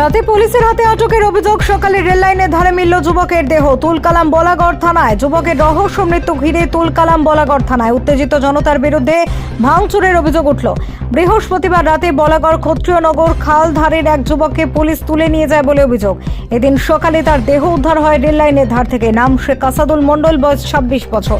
রাতে পুলিশের হাতে আটকের অভিযোগ, সকালে রেললাইনের ধারে মিলল যুবকের দেহ। তুলকালাম বলাগড় থানায়। যুবকের রহস্য মৃত্যু ঘিরে তুলকালাম বলাগড় থানায়। উত্তেজিত জনতার বিরুদ্ধে ভাঙচুরের অভিযোগ উঠল। বৃহস্পতিবার রাতে বলাগড় ক্ষত্রিয়নগর খাল ধারের এক যুবককে পুলিশ তুলে নিয়ে যায় বলে অভিযোগ। এদিন সকালে তার দেহ উদ্ধার হয় রেললাইনের ধার থেকে। নাম শেখ আসাদুল মণ্ডল, বয়স ছাব্বিশ বছর।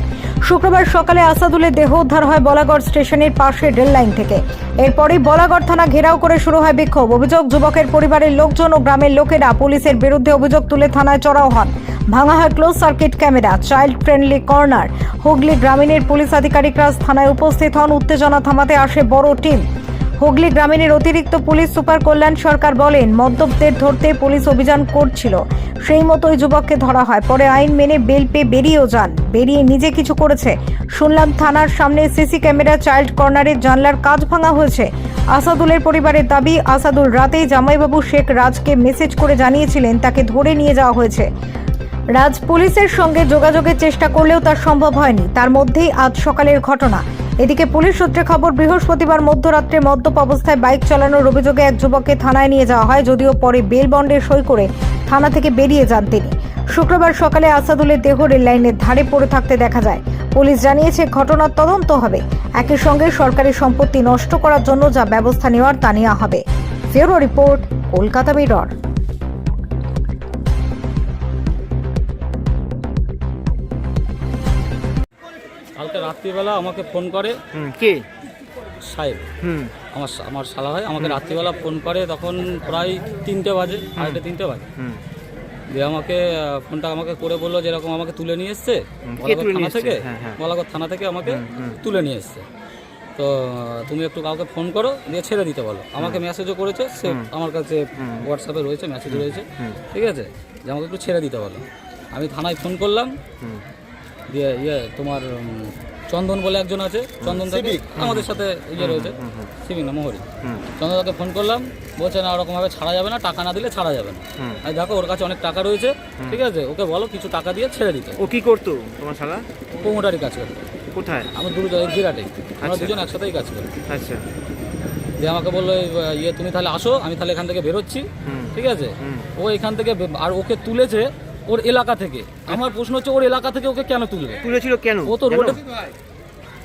শুক্রবার সকালে আসাদুলের দেহ উদ্ধার হয় বলাগড় স্টেশনের পাশে রেললাইন থেকে। এরপরই বলাগড় থানা ঘেরাও করে শুরু হয় বিক্ষোভ। অভিযোগ, যুবকের পরিবারের লোকজন ও গ্রামের লোকেরা পুলিশের বিরুদ্ধে অভিযোগ তুলে থানায় চড়াও হন। ভাঙা হয় close circuit camera, child friendly corner. Hooghly গ্রামীণের police আধিকারিকরা থানায় উপস্থিত হন, উত্তেজনা থামাতে আসে বড় টিম। হুগলি গ্রামীণের অতিরিক্ত পুলিশ সুপার কল্যাণ সরকার বলেন, মদ্যপদের ধরতে পুলিশ অভিযান করছিল। সেই মতোই যুবককে ধরা হয়। পরে আইন মেনে বেল পেয়ে বেরিয়েও যান। বেরিয়ে নিজে কিছু করেছে। শুনলাম থানার সামনে সিসি ক্যামেরা চাইল্ড কর্নারের জানলার কাজ ভাঙা হয়েছে। আসাদুলের পরিবারের দাবি, আসাদুল রাতেই জামাইবাবু শেখ রাজকে মেসেজ করে জানিয়েছিলেন, তাকে ধরে নিয়ে যাওয়া হয়েছে। রাজ পুলিশের সঙ্গে যোগাযোগের চেষ্টা করলেও তা সম্ভব হয়নি। তার মধ্যেই আজ সকালের ঘটনা। এদিকে পুলিশ সূত্রে খবর, বৃহস্পতিবার মধ্যরাত্রে মদ্যপ অবস্থায় বাইক চালানোর অভিযোগে এক যুবককে থানায় নিয়ে যাওয়া হয়, যদিও পরে বেল বন্ডে সই করে থানা থেকে বেরিয়ে যান তিনি। শুক্রবার সকালে আসাদুলের দেহ রেল লাইনের ধারে পড়ে থাকতে দেখা যায়। পুলিশ জানিয়েছে, ঘটনার তদন্ত হবে। একই সঙ্গে সরকারি সম্পত্তি নষ্ট করার জন্য যা ব্যবস্থা নেওয়ার তা নেওয়া হবে। ফেরো রিপোর্ট, কলকাতা মিরর কালকে রাত্রিবেলা আমাকে ফোন করে কে? সাহেব। হুম। আমার আমার শালা হয় আমাকে রাত্রিবেলা ফোন করে তখন প্রায় তিনটে বাজে আড়াইটে তিনটে বাজে। হুম। দিয়ে আমাকে ফোনটা আমাকে করে বলল যে এরকম আমাকে তুলে নিয়ে এসছে বলাগড় থানা থেকে এসছে? হ্যাঁ, হ্যাঁ। বলাগড় থানা থেকে আমাকে তুলে নিয়ে এসছে। তো তুমি একটু কাউকে ফোন করো দিয়ে ছেড়ে দিতে বলো। আমাকে মেসেজও করেছে সে আমার কাছে হোয়াটসঅ্যাপে রয়েছে মেসেজ রয়েছে। ঠিক আছে? যে আমাকে একটু ছেড়ে দিতে বলো। আমি থানায় ফোন করলাম। দিয়ে ইয়ে তোমার চন্দন বলে একজন আছে। চন্দন আমাদের সাথে ইয়ে রয়েছে। সিভিক না মোহরি। চন্দন দাকে ফোন করলাম বলছে না ওরকমভাবে ছাড়া যাবে না টাকা না দিলে ছাড়া যাবে না। আমি দেখো ওর কাছে অনেক টাকা রয়েছে ঠিক আছে ওকে বলো কিছু টাকা দিয়ে ছেড়ে দিতে। ও কি করতো তোমার শালা? প্রোমোটারি কাজ করে। কোথায়? আমি দুটো জিরাটে আমরা আচ্ছা। দুজন একসাথেই কাজ করি। আচ্ছা। দিয়ে আমাকে বলল ইয়ে তুমি তাহলে আসো আমি তাহলে এখান থেকে বেরোচ্ছি। ঠিক আছে? ও এখান থেকে আর ওকে তুলেছে ওর এলাকা থেকে। আমার প্রশ্ন হচ্ছে ওর এলাকা থেকে ওকে কেন তুলবে? তুলেছিল কেন? ও তো? রোডে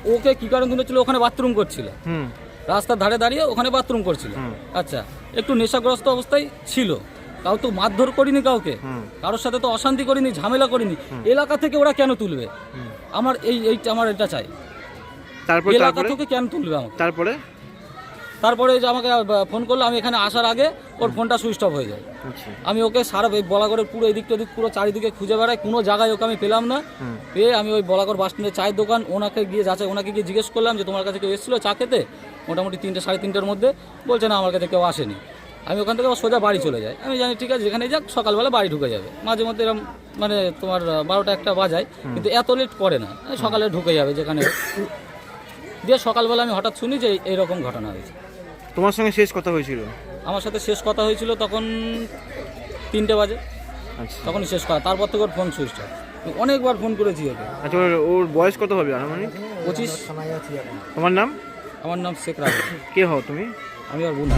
ওকে কি কারণ তুলেছিল? ওখানে বাথরুম করছিল। হুম। রাস্তার ধারে দাঁড়িয়ে ওখানে বাথরুম করছিল। আচ্ছা একটু নেশাগ্রস্ত অবস্থায় ছিল। কাউ তো মারধর করিনি কাউকে। কারোর সাথে তো অশান্তি করিনি ঝামেলা করিনি। এলাকা থেকে ওরা কেন তুলবে? আমার এই এই আমার এটা চাই। তারপরে এলাকা থেকে কেন তুলবে আমাকে? তারপরে? তারপরে যে আমাকে ফোন করল আমি এখানে আসার আগে ওর ফোনটা সুইচ অফ হয়ে যায়। আচ্ছা। আমি ওকে সারা এই বলাগড়ের পুরো এদিক ওদিক পুরো চারিদিকে খুঁজে বেড়াই কোনো জায়গায় ওকে আমি পেলাম না। পেয়ে আমি ওই বলাগড় বাস স্ট্যান্ডে চায়ের দোকান ওনাকে গিয়ে যাচাই ওনাকে গিয়ে জিজ্ঞেস করলাম যে তোমার কাছে কেউ এসেছিল চা খেতে? মোটামুটি তিনটে সাড়ে তিনটের মধ্যে। বলছে না আমার কাছে কেউ আসেনি। আমি ওখান থেকে সোজা বাড়ি চলে যাই। আমি জানি ঠিক আছে যেখানে যাক সকালবেলা বাড়ি ঢুকে যাবে। মাঝে মধ্যে এরকম মানে তোমার বারোটা একটা বাজায় কিন্তু এত লেট করে না। সকালে ঢুকে যাবে যেখানে। দিয়ে সকালবেলা আমি হঠাৎ শুনি যে এইরকম ঘটনা হয়েছে। তোমার সঙ্গে শেষ কথা হয়েছিল? আমার সাথে শেষ কথা হয়েছিল তখন তিনটে বাজে। তখন তখনই শেষ করা তারপর থেকে ওর ফোন সুইচ অনেকবার ফোন করেছি ওকে। আচ্ছা ওর ওর বয়স কত হবে আনুমানিক? পঁচিশ। তোমার নাম? আমার নাম শেখ রাজ কে হও তুমি? আমি আর বুনা